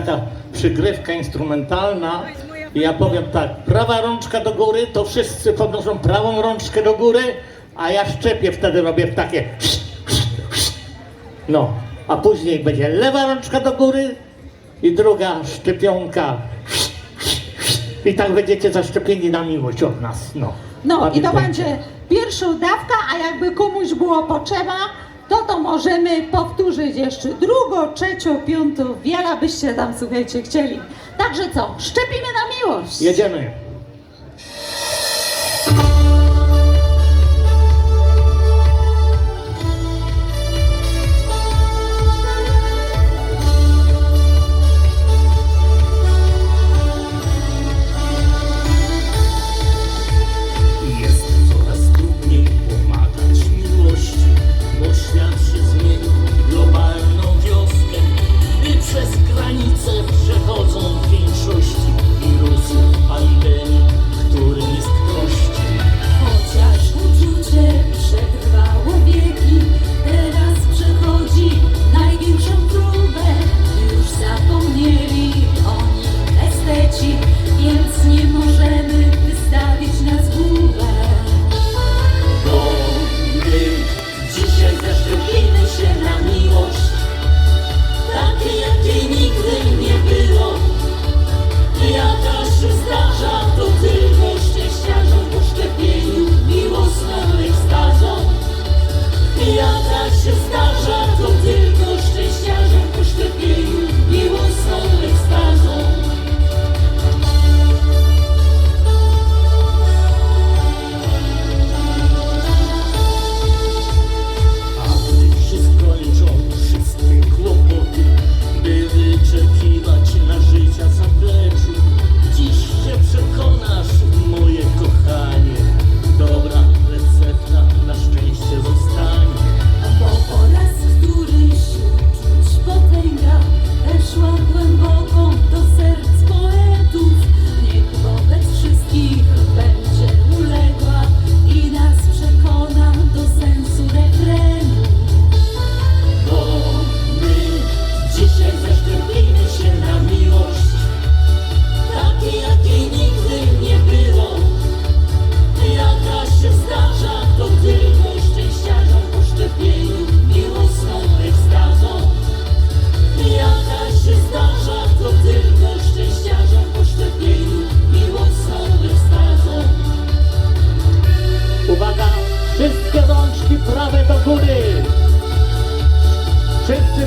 taka przygrywka instrumentalna. I ja powiem tak, prawa rączka do góry, to wszyscy podnoszą prawą rączkę do góry, a ja szczepię wtedy robię w takie no, a później będzie lewa rączka do góry i druga szczepionka. I tak będziecie zaszczepieni na miłość od nas, no. No i to będzie pierwsza dawka, a jakby komuś było potrzeba, to to możemy powtórzyć jeszcze drugą, trzecią, piątą, wiele byście tam, słuchajcie, chcieli. Także co, szczepimy na miłość. Jedziemy. Granice przechodzą w większości wirusy, pandemii,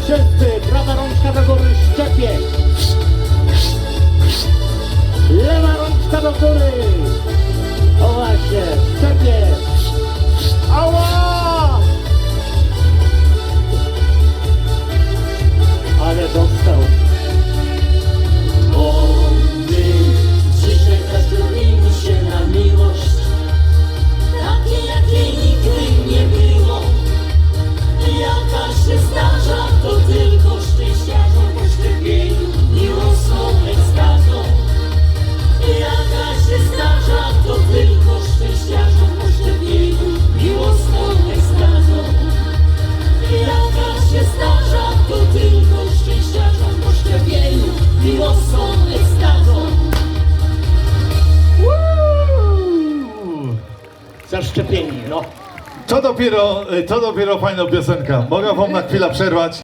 Wszyscy, prawa rączka do góry, szczepie. Lewa rączka do góry. Zaszczepieni, no. To dopiero, to dopiero fajna piosenka. Mogę wam na chwilę przerwać?